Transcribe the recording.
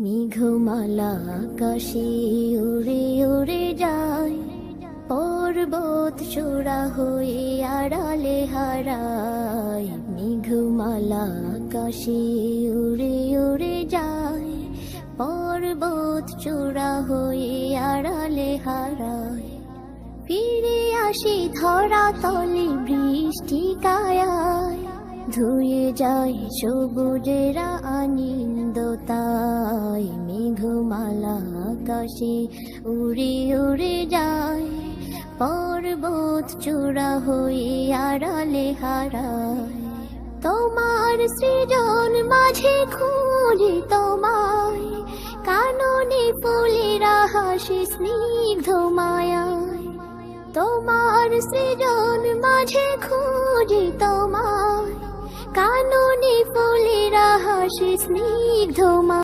মেঘমালা আকাশে উড়ে উড়ে যায়। পর্বত চূড়া হয়ে আড়ালে হারায়। মেঘমালা আকাশে উড়ে উড়ে যায়। পর্বত চূড়া হয়ে আড়ালে হারায়। ফিরে আসি ধরা তলে বৃষ্টি কায়ায়। ধুয়ে যায় সবুজেরা আনন্দ তাই মেঘমালা আকাশে। উড়ে উড়ে যায় পর্বত চূড়া হয়ে আড়ালে হারায়। তোমার সৃজন মাঝে খুঁজি তোমায়, কাননে ফুলেরা হাসি স্নিগ্ধ মায়ায়। তোমার সৃজন মাঝে খুঁজি তোমায়, কাননে ফুলেরা হাসি স্নিগ্ধ